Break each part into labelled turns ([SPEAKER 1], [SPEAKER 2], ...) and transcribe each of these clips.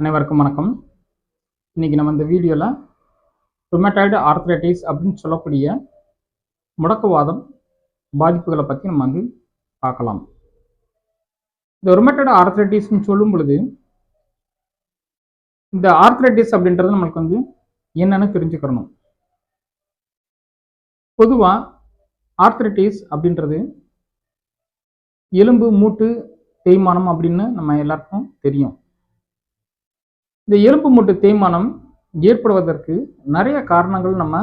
[SPEAKER 1] அனைவருக்கும் வணக்கம். இன்னைக்கு நம்ம இந்த வீடியோவில் ருமட்டாய்டு ஆர்த்ரைட்டிஸ் அப்படின்னு சொல்லக்கூடிய முடக்குவாதம் பாதிப்புகளை பற்றி நம்ம வந்து பார்க்கலாம். இந்த ருமட்டாய்டு ஆர்த்ரைட்டிஸ்னு சொல்லும் பொழுது இந்த ஆர்த்ரைட்டிஸ் அப்படின்றது நம்மளுக்கு வந்து என்னன்னு தெரிஞ்சுக்கிறணும் பொதுவாக ஆர்த்ரைட்டிஸ் அப்படின்றது எலும்பு மூட்டு தேய்மானம் அப்படின்னு நம்ம எல்லாருக்கும் தெரியும். இந்த எலும்பு மூட்டு தேய்மானம் ஏற்படுவதற்கு நிறைய காரணங்கள் நம்ம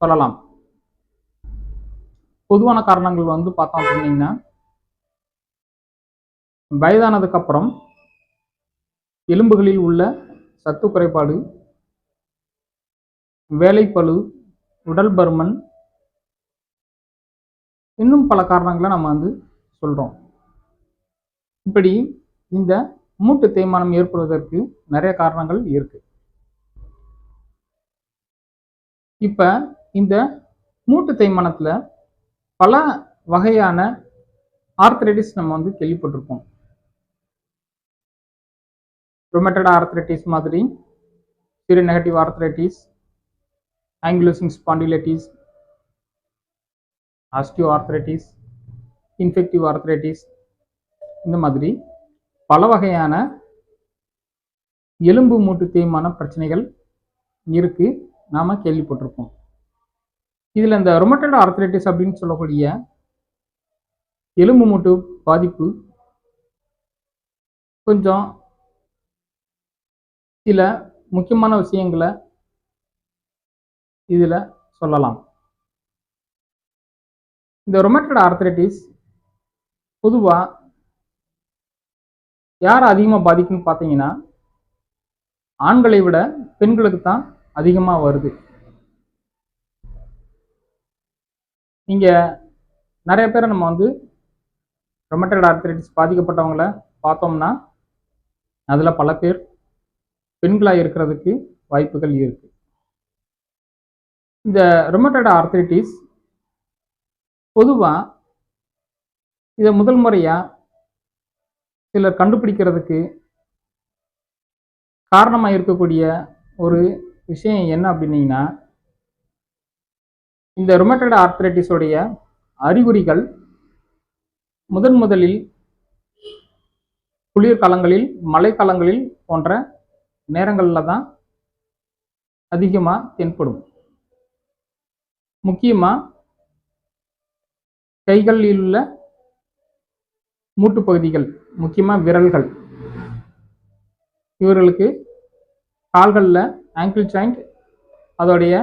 [SPEAKER 1] சொல்லலாம். பொதுவான காரணங்கள் வந்து பார்த்தோம் அப்படின்னீங்கன்னா வயதானதுக்கப்புறம் எலும்புகளில் உள்ள சத்து குறைபாடு வேலைப்பளு உடல் பருமன் இன்னும் பல காரணங்களை நம்ம வந்து சொல்கிறோம் இப்படி இந்த மூட்டு தேய்மானம் ஏற்படுவதற்கு நிறைய காரணங்கள் இருக்கு. இப்போ இந்த மூட்டு தேய்மானத்தில் பல வகையான ஆர்த்ரைட்டிஸ் நம்ம வந்து கேள்விப்பட்டிருப்போம். ரொமேட்டட் ஆர்த்ரைட்டிஸ் மாதிரி sero negative arthritis ankylosing spondylitis osteo arthritis infective arthritis இந்த மாதிரி பல வகையான எலும்பு மூட்டு தேய்மான பிரச்சனைகள் இருக்கு. நாம கேள்விப்பட்டிருப்போம். இதில் இந்த ரொமட்டட் ஆர்த்ரைட்டிஸ் அப்படின்னு சொல்லக்கூடிய எலும்பு மூட்டு பாதிப்பு கொஞ்சம் சில முக்கியமான விஷயங்களை இதில் சொல்லலாம். இந்த ரொமட்டட் ஆர்த்ரைட்டிஸ் பொதுவாக யார் அதிகமாக பாதிக்குன்னு பார்த்தீங்கன்னா ஆண்களை விட பெண்களுக்கு தான் அதிகமாக வருது. இங்கே நிறைய பேரை நம்ம வந்து ரொமட்டட் ஆர்த்ரைட்டிஸ் பாதிக்கப்பட்டவங்கள பார்த்தோம்னா அதில் பல பேர் பெண்களாக இருக்கிறதுக்கு வாய்ப்புகள் இருக்கு. இந்த ரொமட்டட் ஆர்த்ரைட்டிஸ் பொதுவாக இதை முதல் முறையாக சிலர் கண்டுபிடிக்கிறதுக்கு காரணமாக இருக்கக்கூடிய ஒரு விஷயம் என்ன அப்படின்னீங்கன்னா இந்த ரொமட்டட் ஆர்த்ரைட்டிஸோடைய அறிகுறிகள் முதன் முதலில் குளிர்காலங்களில் மழைக்காலங்களில் போன்ற நேரங்களில் தான் அதிகமாக தென்படும். முக்கியமாக கைகளில் உள்ள மூட்டு பகுதிகள் முக்கியமாக விரல்கள். இவர்களுக்கு கால்களில் ஆங்கிள் ஜாயிண்ட் அதோடைய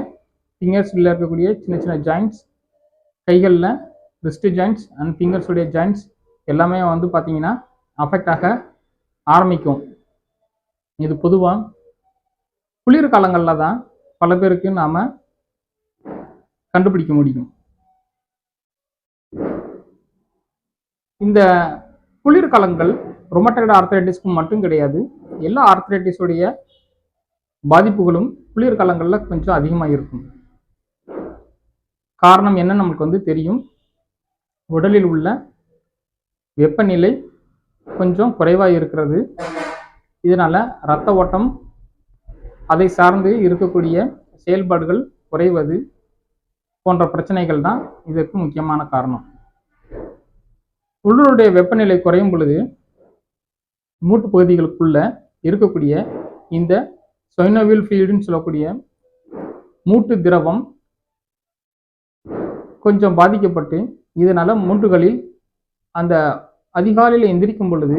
[SPEAKER 1] ஃபிங்கர்ஸில் இருக்கக்கூடிய சின்ன சின்ன ஜாயிண்ட்ஸ் கைகளில் ரிஸ்ட் ஜாயிண்ட்ஸ் அண்ட் ஃபிங்கர்ஸுடைய ஜாயிண்ட்ஸ் எல்லாமே வந்து பார்த்தீங்கன்னா அஃபெக்ட் ஆக ஆரம்பிக்கும். இது பொதுவாக குளிர் காலங்களில் தான் பல பேருக்கு நாம் கண்டுபிடிக்க முடியும். இந்த குளிர்காலங்கள் ரொமட்டைடு ஆர்த்ரைட்டிஸ்க்கு மட்டும் கிடையாது. எல்லா ஆர்த்தரைட்டிஸுடைய பாதிப்புகளும் குளிர்காலங்களில் கொஞ்சம் அதிகமாக இருக்கும். காரணம் என்ன நமக்கு வந்து தெரியும். உடலில் உள்ள வெப்பநிலை கொஞ்சம் குறைவாக இருக்கிறது. இதனால் இரத்த ஓட்டம் அதை சார்ந்து இருக்கக்கூடிய செயல்பாடுகள் குறைவது போன்ற பிரச்சனைகள் தான் இதற்கு முக்கியமான காரணம். உள்ளூருடைய வெப்பநிலை குறையும் பொழுது மூட்டு பகுதிகளுக்குள்ள இருக்கக்கூடிய இந்த சொய்னோவில் ஃபீல்டுன்னு சொல்லக்கூடிய மூட்டு திரவம் கொஞ்சம் பாதிக்கப்பட்டு இதனால் மூட்டுகளில் அந்த அதிகாலையில் எந்திரிக்கும் பொழுது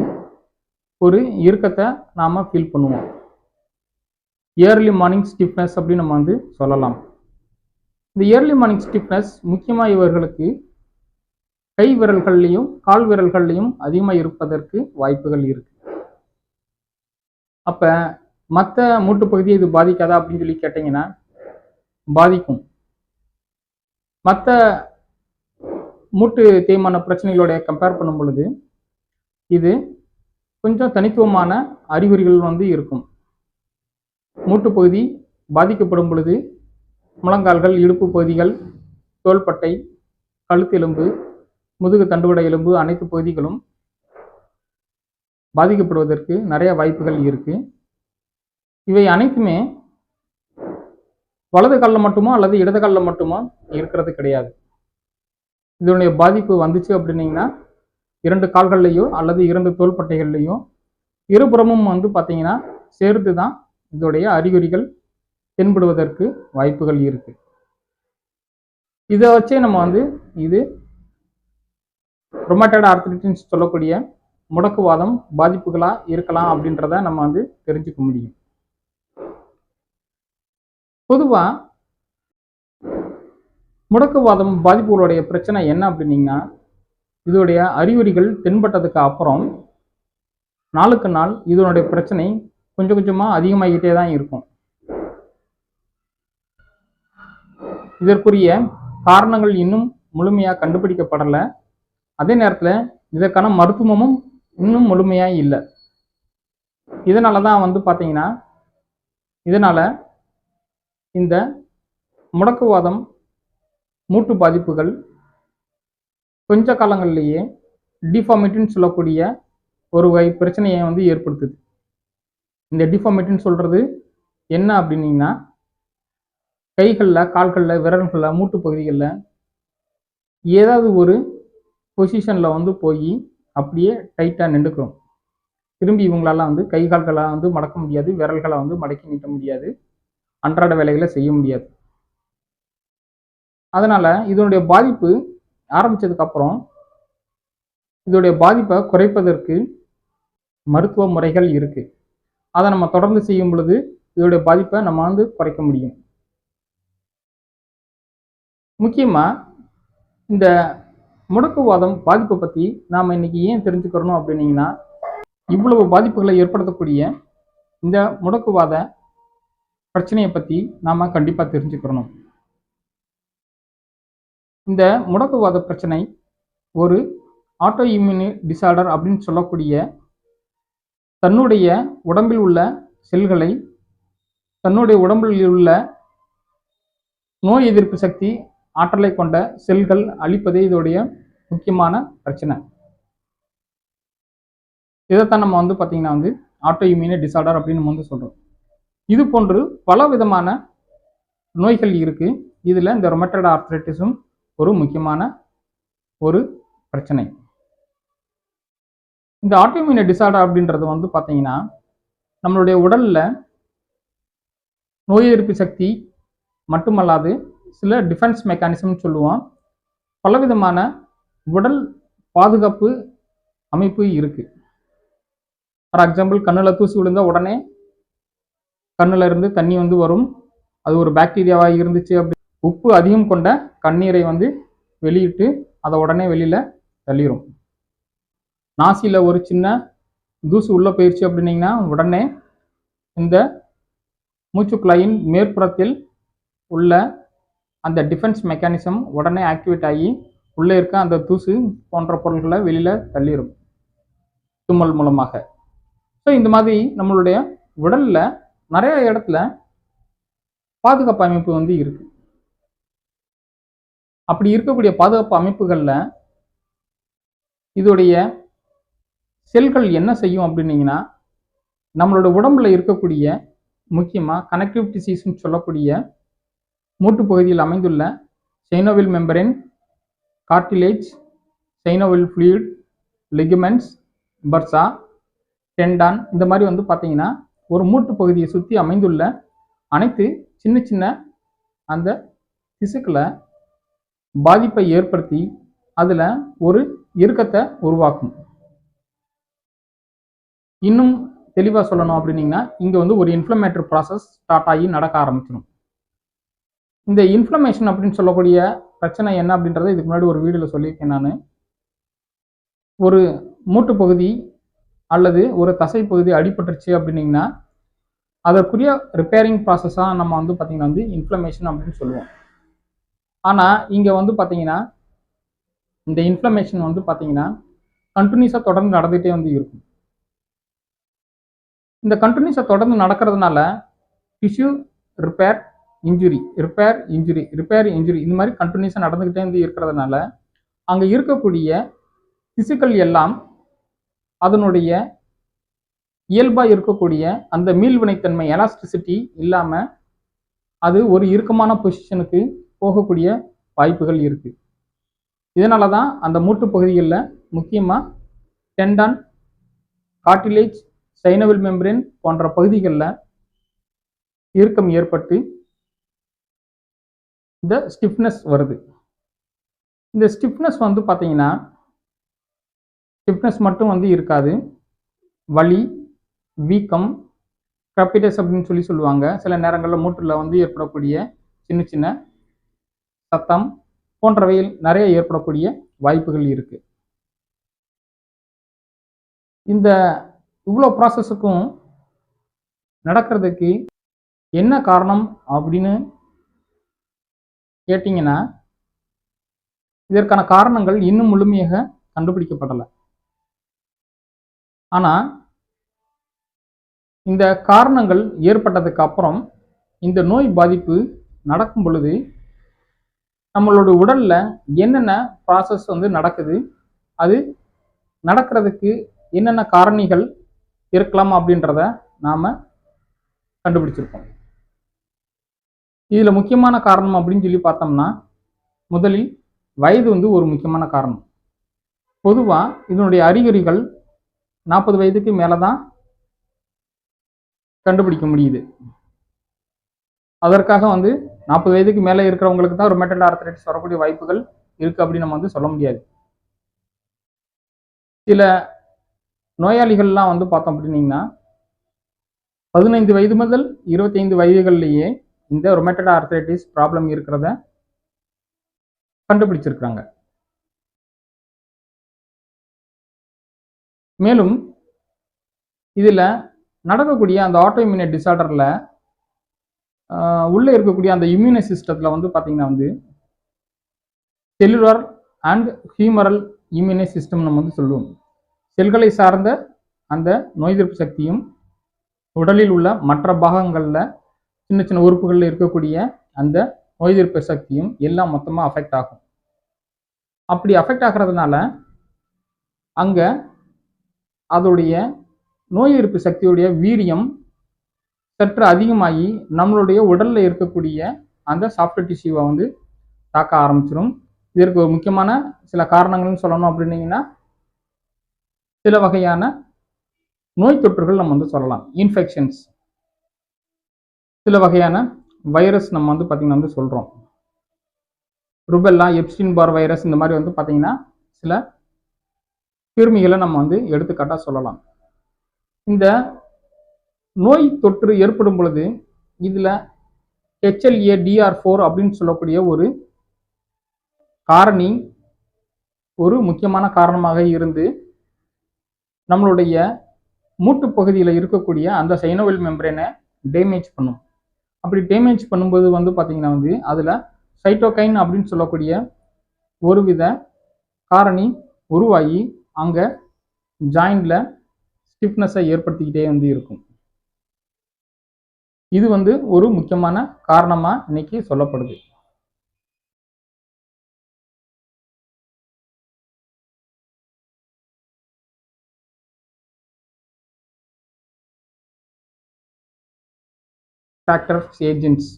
[SPEAKER 1] ஒரு இறுக்கத்தை நாம் ஃபீல் பண்ணுவோம். இயர்லி மார்னிங் ஸ்டிஃப்னஸ் அப்படின்னு நம்ம வந்து சொல்லலாம். இந்த இயர்லி மார்னிங் ஸ்டிஃப்னஸ் முக்கியமாக இவர்களுக்கு கை விரல்கள்லையும் கால் விரல்கள்லையும் அதிகமாக இருப்பதற்கு வாய்ப்புகள் இருக்கு. அப்போ மற்ற மூட்டு பகுதியை இது பாதிக்காதா அப்படின்னு சொல்லி கேட்டிங்கன்னா பாதிக்கும். மற்ற மூட்டு தேய்மான பிரச்சனைகளோட கம்பேர் பண்ணும் பொழுது இது கொஞ்சம் தனித்துவமான அறிகுறிகள் வந்து இருக்கும். மூட்டு பகுதி பாதிக்கப்படும் பொழுது முழங்கால்கள் இடுப்பு பகுதிகள் தோள்பட்டை கழுத்தெலும்பு முதுகு தண்டுவட எலும்பு அனைத்து பகுதிகளும் பாதிக்கப்படுவதற்கு நிறைய வாய்ப்புகள் இருக்கு. இவை அனைத்துமே வலது காலில் மட்டுமோ அல்லது இடது காலில் மட்டுமோ இருக்கிறது கிடையாது. இதனுடைய பாதிப்பு வந்துச்சு அப்படின்னீங்கன்னா இரண்டு கால்கள்லையோ அல்லது இரண்டு தோள்பட்டைகள்லையோ இருபுறமும் வந்து பார்த்தீங்கன்னா சேர்த்து தான் இதோடைய அறிகுறிகள் தென்படுவதற்கு வாய்ப்புகள் இருக்கு. இதை வச்சே நம்ம வந்து இது ரொமாட்டட் ஆர்த்ரிட்டின்னு சொல்லக்கூடிய முடக்குவாதம் பாதிப்புகளாக இருக்கலாம் அப்படின்றத நம்ம வந்து தெரிஞ்சுக்க முடியும். பொதுவாக முடக்குவாதம் பாதிப்புகளுடைய பிரச்சனை என்ன அப்படின்னீங்கன்னா இதோடைய அறிகுறிகள் தென்பட்டதுக்கு அப்புறம் நாளுக்கு நாள் இதனுடைய பிரச்சனை கொஞ்சம் கொஞ்சமாக அதிகமாகிட்டே தான் இருக்கும். இதற்குரிய காரணங்கள் இன்னும் முழுமையாக கண்டுபிடிக்கப்படலை. அதே நேரத்தில் இதற்கான மருத்துவமும் இன்னும் முழுமையாக இல்லை. இதனால தான் வந்து பார்த்தீங்கன்னா இதனால் இந்த முடக்குவாதம் மூட்டு பாதிப்புகள் கொஞ்ச காலங்கள்லேயே டிஃபார்மிட்டின்னு சொல்லக்கூடிய ஒரு வகை பிரச்சனையை வந்து ஏற்படுத்துது. இந்த டிஃபார்மிட்டின்னு சொல்கிறது என்ன அப்படின்னீங்கன்னா கைகளில் கால்களில் விரல்களில் மூட்டு பகுதிகளில் ஏதாவது ஒரு பொசிஷனில் வந்து போய் அப்படியே டைட்டாக நின்றுக்கிறோம். திரும்பி இவங்களால வந்து கை கால்களை வந்து மடக்க முடியாது விரல்களை வந்து மடக்கி நீட்ட முடியாது அன்றாட வேலைகளை செய்ய முடியாது. அதனால் இதனுடைய பாதிப்பு ஆரம்பித்ததுக்கப்புறம் இதோடைய பாதிப்பை குறைப்பதற்கு மருத்துவ முறைகள் இருக்குது அதை நம்ம தொடர்ந்து செய்யும் பொழுது இதோடைய பாதிப்பை நம்ம வந்து குறைக்க முடியும். முக்கியமாக இந்த முடக்குவாதம் பாதிப்பை பற்றி நாம் இன்னைக்கு ஏன் தெரிஞ்சுக்கிறணும் அப்படின்னீங்கன்னா இவ்வளவு பாதிப்புகளை ஏற்படுத்தக்கூடிய இந்த முடக்குவாத பிரச்சனையை பற்றி நாம் கண்டிப்பாக தெரிஞ்சுக்கிறணும். இந்த முடக்குவாத பிரச்சனை ஒரு ஆட்டோ இம்யூனி டிசார்டர் அப்படின்னு சொல்லக்கூடிய தன்னுடைய உடம்பில் உள்ள செல்களை தன்னுடைய உடம்பில் உள்ள நோய் எதிர்ப்பு சக்தி ஆற்றலை கொண்ட செல்கள் அழிப்பதே இதோடைய முக்கியமான பிரச்சனை. இதைத்தான் நம்ம வந்து பார்த்தீங்கன்னா வந்து ஆட்டோ இம்யூனி டிசார்டர் அப்படின்னு நம்ம வந்து சொல்கிறோம் இது போன்று பல விதமான நோய்கள் இருக்குது இதில் இந்த ரொமட்டட் ஆர்த்ரைட்டிஸும் ஒரு முக்கியமான ஒரு பிரச்சனை. இந்த ஆட்டோமியூனி டிசார்டர் அப்படின்றது வந்து பார்த்தீங்கன்னா நம்மளுடைய உடலில் நோய் எதிர்ப்பு சக்தி மட்டுமல்லாது சில டிஃபென்ஸ் மெக்கானிசம்னு சொல்லுவோம். பலவிதமான உடல் பாதுகாப்பு அமைப்பு இருக்குது ஃபார் எக்ஸாம்பிள் கண்ணில் தூசி விழுந்த உடனே கண்ணில் இருந்து தண்ணி வந்து வரும். அது ஒரு பாக்டீரியாவாக இருந்துச்சு அப்படி. உப்பு அதிகம் கொண்ட கண்ணீரை வந்து வெளியிட்டு அதை உடனே வெளியில் தள்ளிரும். நாசியில் ஒரு சின்ன தூசு உள்ளே போயிடுச்சு அப்படின்னிங்கன்னா உடனே இந்த மூச்சுக்குழாயின் மேற்புறத்தில் உள்ள அந்த டிஃபென்ஸ் மெக்கானிசம் உடனே ஆக்டிவேட் ஆகி உள்ளே இருக்க அந்த தூசு போன்ற பொருள்களை வெளியில் தள்ளிடும் தும்மல் மூலமாக. ஸோ இந்த மாதிரி நம்மளுடைய உடலில் நிறைய இடத்துல பாதுகாப்பு அமைப்பு வந்து இருக்கு. அப்படி இருக்கக்கூடிய பாதுகாப்பு அமைப்புகளில் இதோடைய செல்கள் என்ன செய்யும் அப்படின்னீங்கன்னா நம்மளோட உடம்புல இருக்கக்கூடிய முக்கியமாக கனெக்டிவ் டிசீஸ்ன்னு சொல்லக்கூடிய மூட்டு பகுதியில் அமைந்துள்ள synovial membrane cartilage synovial fluid ligaments bursa tendon இந்த மாதிரி வந்து பார்த்தீங்கன்னா ஒரு மூட்டு பகுதியை சுற்றி அமைந்துள்ள அனைத்து சின்ன சின்ன அந்த திசுக்களை பாதிப்பை ஏற்படுத்தி அதில் ஒரு இறுக்கத்தை உருவாக்கும். இன்னும் தெளிவாக சொல்லணும் அப்படின்னீங்கன்னா இங்கே வந்து ஒரு இன்ஃப்ளமேட்டரி ப்ராசஸ் ஸ்டார்ட் ஆகி நடக்க ஆரம்பிச்சிடும் இந்த இன்ஃப்ளமேஷன் அப்படின்னு சொல்லக்கூடிய பிரச்சனை என்ன அப்படின்றத இதுக்கு முன்னாடி ஒரு வீடியோவில் சொல்லியிருக்கேன் நான். ஒரு மூட்டு பகுதி அல்லது ஒரு தசை பகுதி அடிபட்டுருச்சு அப்படின்னீங்கன்னா அதற்குரிய ரிப்பேரிங் ப்ராசஸாக நம்ம வந்து பார்த்திங்கன்னா வந்து இன்ஃப்ளமேஷன் அப்படின்னு சொல்லுவோம். ஆனால் இங்கே வந்து பார்த்திங்கன்னா இந்த இன்ஃப்ளமேஷன் வந்து பார்த்தீங்கன்னா கண்டினியூஸாக தொடர்ந்து நடந்துகிட்டே வந்து இருக்கும். இந்த கண்டினியூஸாக தொடர்ந்து நடக்கிறதுனால tissue repair injury repair injury repair injury இந்த மாதிரி கண்டினியூஸாக நடந்துக்கிட்டே வந்து இருக்கிறதுனால அங்கே இருக்கக்கூடிய திசுக்கள் எல்லாம் அதனுடைய இயல்பாக இருக்கக்கூடிய அந்த மீள்வினைத்தன்மை எலாஸ்டிசிட்டி இல்லாமல் அது ஒரு இறுக்கமான பொசிஷனுக்கு போகக்கூடிய வாய்ப்புகள் இருக்குது இதனால தான் அந்த மூட்டு பகுதிகளில் முக்கியமாக டெண்டான் காட்டிலேஜ் சைனவில் மெம்பரேன் போன்ற பகுதிகளில் இறுக்கம் ஏற்பட்டு இந்த ஸ்டிஃப்னஸ் வருது. இந்த ஸ்டிஃப்னஸ் வந்து பார்த்தீங்கன்னா ஸ்டிஃப்னஸ் மட்டும் வந்து இருக்காது. வலி வீக்கம் கிரப்பிடஸ் அப்படின்னு சொல்லி சொல்லுவாங்க. சில நேரங்களில் மூட்டில் வந்து ஏற்படக்கூடிய சின்ன சின்ன சத்தம் போன்றவையில் நிறைய ஏற்படக்கூடிய வாய்ப்புகள் இருக்குது இந்த இவ்வளோ ப்ராசஸுக்கும் நடக்கிறதுக்கு என்ன காரணம் அப்படின்னு கேட்டிங்கன்னா இதற்கான காரணங்கள் இன்னும் முழுமையாக கண்டுபிடிக்கப்படலை. ஆனால் இந்த காரணங்கள் ஏற்பட்டதுக்கு அப்புறம் இந்த நோய் பாதிப்பு நடக்கும் பொழுது நம்மளோட உடலில் என்னென்ன ப்ராசஸ் வந்து நடக்குது அது நடக்கிறதுக்கு என்னென்ன காரணிகள் இருக்கலாம் அப்படின்றத நாம் கண்டுபிடிச்சிருக்கோம் இதில் முக்கியமான காரணம் அப்படின்னு சொல்லி பார்த்தோம்னா முதலில் வயது வந்து ஒரு முக்கியமான காரணம். பொதுவாக இதனுடைய அறிகுறிகள் நாற்பது வயதுக்கு மேலே தான் கண்டுபிடிக்க முடியுது. அதற்காக வந்து நாற்பது வயதுக்கு மேலே இருக்கிறவங்களுக்கு தான் ரொமேட்டல் ஆர்த்தரைட்டிஸ் வரக்கூடிய வாய்ப்புகள் இருக்குது அப்படின்னு நம்ம வந்து சொல்ல முடியாது. சில நோயாளிகள்லாம் வந்து பார்த்தோம் அப்படின்னீங்கன்னா பதினைந்து வயது முதல் இருபத்தைந்து வயதுகள்லேயே இந்த ரொமேட்டட் ஆர்த்தரைட்டிஸ் ப்ராப்ளம் இருக்கிறத கண்டுபிடிச்சிருக்கிறாங்க. மேலும் இதில் நடக்கக்கூடிய அந்த ஆட்டோஇம்யூனேட் டிசார்டரில் உள்ளே இருக்கக்கூடிய அந்த இம்யூனி சிஸ்டத்தில் வந்து பார்த்தீங்கன்னா வந்து cellular and humoral immune system நம்ம வந்து சொல்லுவோம். செல்களை சார்ந்த அந்த நோய் எதிர்ப்பு சக்தியும் உடலில் உள்ள மற்ற பாகங்களில் சின்ன சின்ன உறுப்புகளில் இருக்கக்கூடிய அந்த நோய் எதிர்ப்பு சக்தியும் எல்லாம் மொத்தமாக அஃபெக்ட் ஆகும். அப்படி அஃபெக்ட் ஆகிறதுனால அங்கே அதோடைய நோய் எதிர்ப்பு சக்தியுடைய வீரியம் சற்று அதிகமாகி நம்மளுடைய உடலில் இருக்கக்கூடிய அந்த சாஃப்ட்வேர் டிஷ்யூவை வந்து தாக்க ஆரம்பிச்சிடும் இதற்கு ஒரு முக்கியமான சில காரணங்கள்னு சொல்லணும் அப்படின்னீங்கன்னா சில வகையான நோய் தொற்றுகள் நம்ம வந்து சொல்லலாம். இன்ஃபெக்ஷன்ஸ் சில வகையான வைரஸ் நம்ம வந்து பார்த்திங்கன்னா வந்து சொல்கிறோம் ருபெல்லா எப்ஸ்டின் பார் வைரஸ் இந்த மாதிரி வந்து பார்த்திங்கன்னா சில கிருமிகளை நம்ம வந்து எடுத்துக்காட்டாக சொல்லலாம். இந்த நோய் தொற்று ஏற்படும் பொழுது இதில் ஹெச்எல்ஏ டிஆர் ஃபோர் அப்படின்னு சொல்லக்கூடிய ஒரு காரணி ஒரு முக்கியமான காரணமாக இருந்து நம்மளுடைய மூட்டு பகுதியில் இருக்கக்கூடிய அந்த சைனோவில் மெம்பரேனை டேமேஜ் பண்ணும். அப்படி டேமேஜ் பண்ணும்போது வந்து பார்த்தீங்கன்னா வந்து அதில் சைட்டோகைன் அப்படின்னு சொல்லக்கூடிய ஒருவித காரணி உருவாகி அங்கே ஜாயிண்டில் ஸ்டிஃப்னஸை ஏற்படுத்திக்கிட்டே வந்து இருக்கும். இது வந்து ஒரு முக்கியமான காரணமாக இன்னைக்கு சொல்லப்படுது. ஃபேக்டர்ஸ் ஏஜென்ட்ஸ்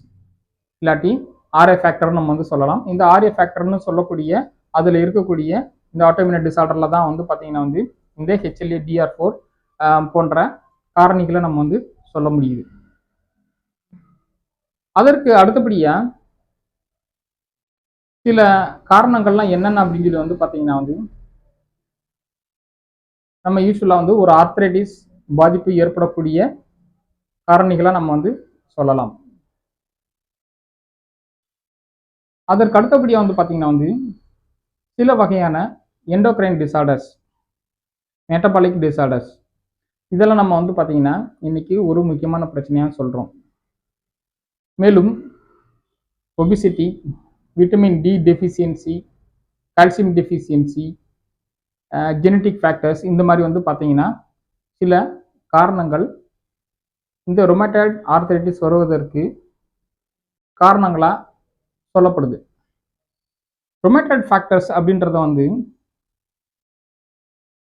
[SPEAKER 1] இல்லாட்டி ஆர்ஏ ஃபேக்டர் நம்ம வந்து சொல்லலாம். இந்த ஆர்ஏ ஃபேக்டர்னு சொல்லக்கூடிய அதில் இருக்கக்கூடிய இந்த ஆட்டோமினட் டிசார்டரில் தான் வந்து பார்த்தீங்கன்னா வந்து இந்த ஹெச்எல்ஏ டிஆர் ஃபோர் போன்ற காரணிகளை நம்ம வந்து சொல்ல முடியுது. அதற்கு அடுத்தபடியாக சில காரணங்கள்லாம் என்னென்ன அப்படிங்கிறது வந்து பார்த்தீங்கன்னா வந்து நம்ம யூஸ்வலாக வந்து ஒரு ஆர்த்ரைட்டிஸ் பாதிப்பு ஏற்படக்கூடிய காரணிகளை நம்ம வந்து சொல்லலாம். அதற்கு அடுத்தபடியாக வந்து பார்த்தீங்கன்னா வந்து சில வகையான எண்டோக்ரைன் டிசார்டர்ஸ் மெட்டபாலிக் டிசார்டர்ஸ் இதெல்லாம் நம்ம வந்து பார்த்தீங்கன்னா இன்னைக்கு ஒரு முக்கியமான பிரச்சனையாக சொல்கிறோம் மேலும் obesity vitamin D deficiency calcium deficiency genetic factors இந்த மாதிரி வந்து பார்த்தீங்கன்னா சில காரணங்கள் இந்த ரொமேட்டாய்ட் ஆர்த்தரைட்டிஸ் வருவதற்கு காரணங்களாக சொல்லப்படுது. ரொமேட்டாய்ட் ஃபேக்டர்ஸ் அப்படின்றத வந்து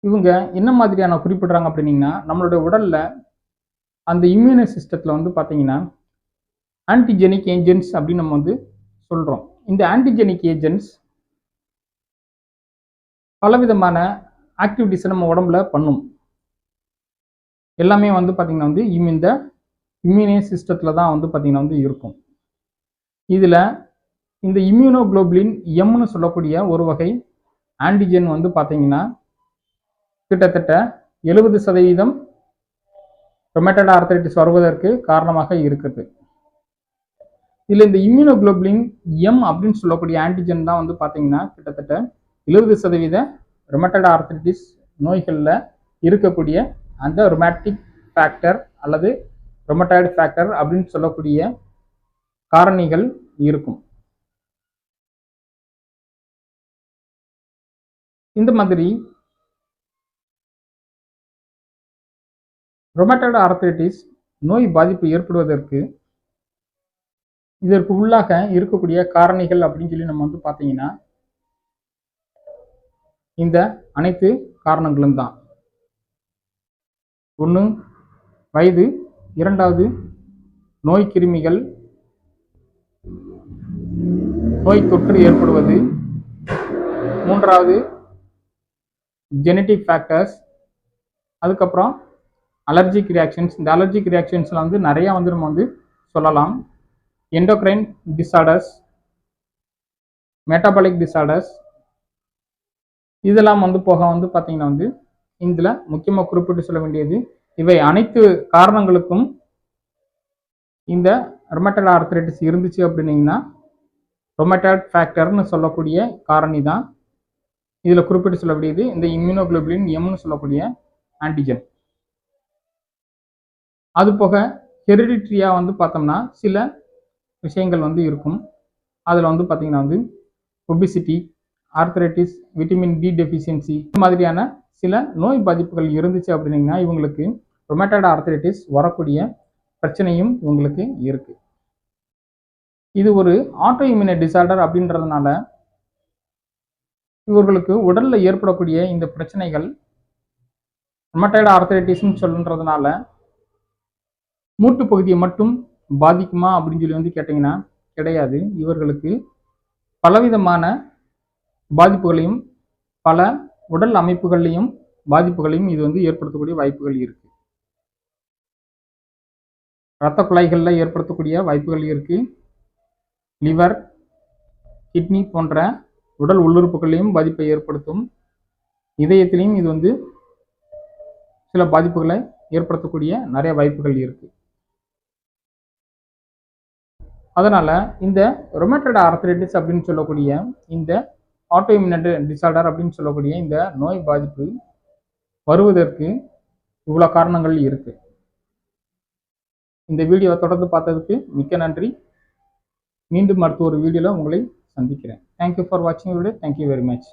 [SPEAKER 1] இவங்க என்ன மாதிரியான குறிப்பிடுறாங்க அப்படின்னீங்கன்னா நம்மளுடைய உடலில் அந்த இம்யூனி சிஸ்டத்தில் வந்து பார்த்தீங்கன்னா ஆன்டிஜெனிக் ஏஜென்ட்ஸ் அப்படின்னு நம்ம வந்து சொல்கிறோம் இந்த ஆன்டிஜெனிக் ஏஜென்ட்ஸ் பலவிதமான ஆக்டிவிட்டிஸை நம்ம உடம்புல பண்ணும். எல்லாமே வந்து பார்த்திங்கன்னா வந்து இம் இந்த இம்யூனே சிஸ்டத்தில் தான் வந்து பார்த்திங்கன்னா வந்து இருக்கும். இதில் இந்த இம்யூனோகுளோபுலின் எம்னு சொல்லக்கூடிய ஒரு வகை ஆன்டிஜென் வந்து பார்த்தீங்கன்னா கிட்டத்தட்ட எழுபது சதவீதம் ரொமேட்டட் ஆர்த்தரைட்டிஸ் வருவதற்கு காரணமாக இருக்குது. இதில் இந்த இம்யூனோகுளோபுலின் எம் அப்படின்னு சொல்லக்கூடிய ஆன்டிஜென் தான் வந்து பார்த்தீங்கன்னா கிட்டத்தட்ட எழுபது சதவீத ரொமேட்டட் ஆர்த்தரைட்டிஸ் நோய்களில் இருக்கக்கூடிய அந்த ரொமேட்டிக் ஃபேக்டர் அல்லது ரொமட்டாய்டு ஃபேக்டர் அப்படின்னு சொல்லக்கூடிய காரணிகள் இருக்கும். இந்த மாதிரி ரொமட்டாய்டு ஆர்த்தரைட்டிஸ் நோய் பாதிப்பு ஏற்படுவதற்கு இதற்கு உள்ளாக இருக்கக்கூடிய காரணிகள் அப்படின்னு சொல்லி நம்ம வந்து பார்த்தீங்கன்னா இந்த அனைத்து காரணங்களும் தான். ஒன்று வயது இரண்டாவது நோய் கிருமிகள் நோய் தொற்று ஏற்படுவது மூன்றாவது ஜெனட்டிக் ஃபேக்டர்ஸ் அதுக்கப்புறம் அலர்ஜிக் ரியாக்ஷன்ஸ் இந்த அலர்ஜிக் ரியாக்ஷன்ஸில் வந்து நிறையா வந்து நம்ம வந்து சொல்லலாம். எண்டோக்ரைன் டிஸார்டர்ஸ் மெட்டபாலிக் டிஸார்டர்ஸ் இதெல்லாம் வந்து போக வந்து பார்த்திங்கன்னா வந்து இதில் முக்கியமாக குறிப்பிட்டு சொல்ல வேண்டியது இவை அனைத்து காரணங்களுக்கும் இந்த ரொமட்டல் ஆர்த்தரைட்டிஸ் இருந்துச்சு அப்படின்னீங்கன்னா ரொமட்டாய்ட் ஃபேக்டர்னு சொல்லக்கூடிய காரணி தான். இதில் குறிப்பிட்டு சொல்ல வேண்டியது இந்த இம்யூனோகுளோபுலின் எம்னு சொல்லக்கூடிய ஆன்டிஜன் அது போக ஹெரிடிட்ரியாக வந்து பார்த்தோம்னா சில விஷயங்கள் வந்து இருக்கும். அதில் வந்து பார்த்திங்கன்னா வந்து obesity arthritis vitamin D deficiency இந்த மாதிரியான சில நோய் பாதிப்புகள் இருந்துச்சு அப்படின்னீங்கன்னா இவங்களுக்கு ரொமேட்டாய்டு ஆர்த்தரைட்டிஸ் வரக்கூடிய பிரச்சனையும் இவங்களுக்கு இருக்கு. இது ஒரு ஆட்டோ இம்யூனி டிசார்டர் அப்படின்றதுனால இவர்களுக்கு உடலில் ஏற்படக்கூடிய இந்த பிரச்சனைகள் ரொமேட்டாய்டு ஆர்த்தரைட்டிஸ்னு சொல்லுன்றதுனால மூட்டு பகுதியை மட்டும் பாதிக்குமா அப்படின்னு சொல்லி வந்து கேட்டிங்கன்னா கிடையாது. இவர்களுக்கு பலவிதமான பாதிப்புகளையும் பல உடல் அமைப்புகள்லையும் பாதிப்புகளையும் இது வந்து ஏற்படுத்தக்கூடிய வாய்ப்புகள் இருக்கு. இரத்த குழாய்களில் ஏற்படுத்தக்கூடிய வாய்ப்புகள் இருக்கு. லிவர் கிட்னி போன்ற உடல் உள்ளுறுப்புகளையும் பாதிப்பை ஏற்படுத்தும். இதயத்திலையும் இது வந்து சில பாதிப்புகளை ஏற்படுத்தக்கூடிய நிறைய வாய்ப்புகள் இருக்கு. அதனால இந்த ரொமேட்டட் ஆர்த்தரைட்டிஸ் அப்படின்னு சொல்லக்கூடிய இந்த ஆட்டோஇம்யூனட் டிசார்டர் அப்படின்னு சொல்லக்கூடிய இந்த நோய் பாதிப்பு வருவதற்கு இவ்வளோ காரணங்கள் இருக்கு. இந்த வீடியோவை தொடர்ந்து பார்த்ததுக்கு மிக்க நன்றி. மீண்டும் அடுத்த ஒரு வீடியோவில் உங்களை சந்திக்கிறேன். தேங்க்யூ ஃபார் வாட்சிங் video thank you very much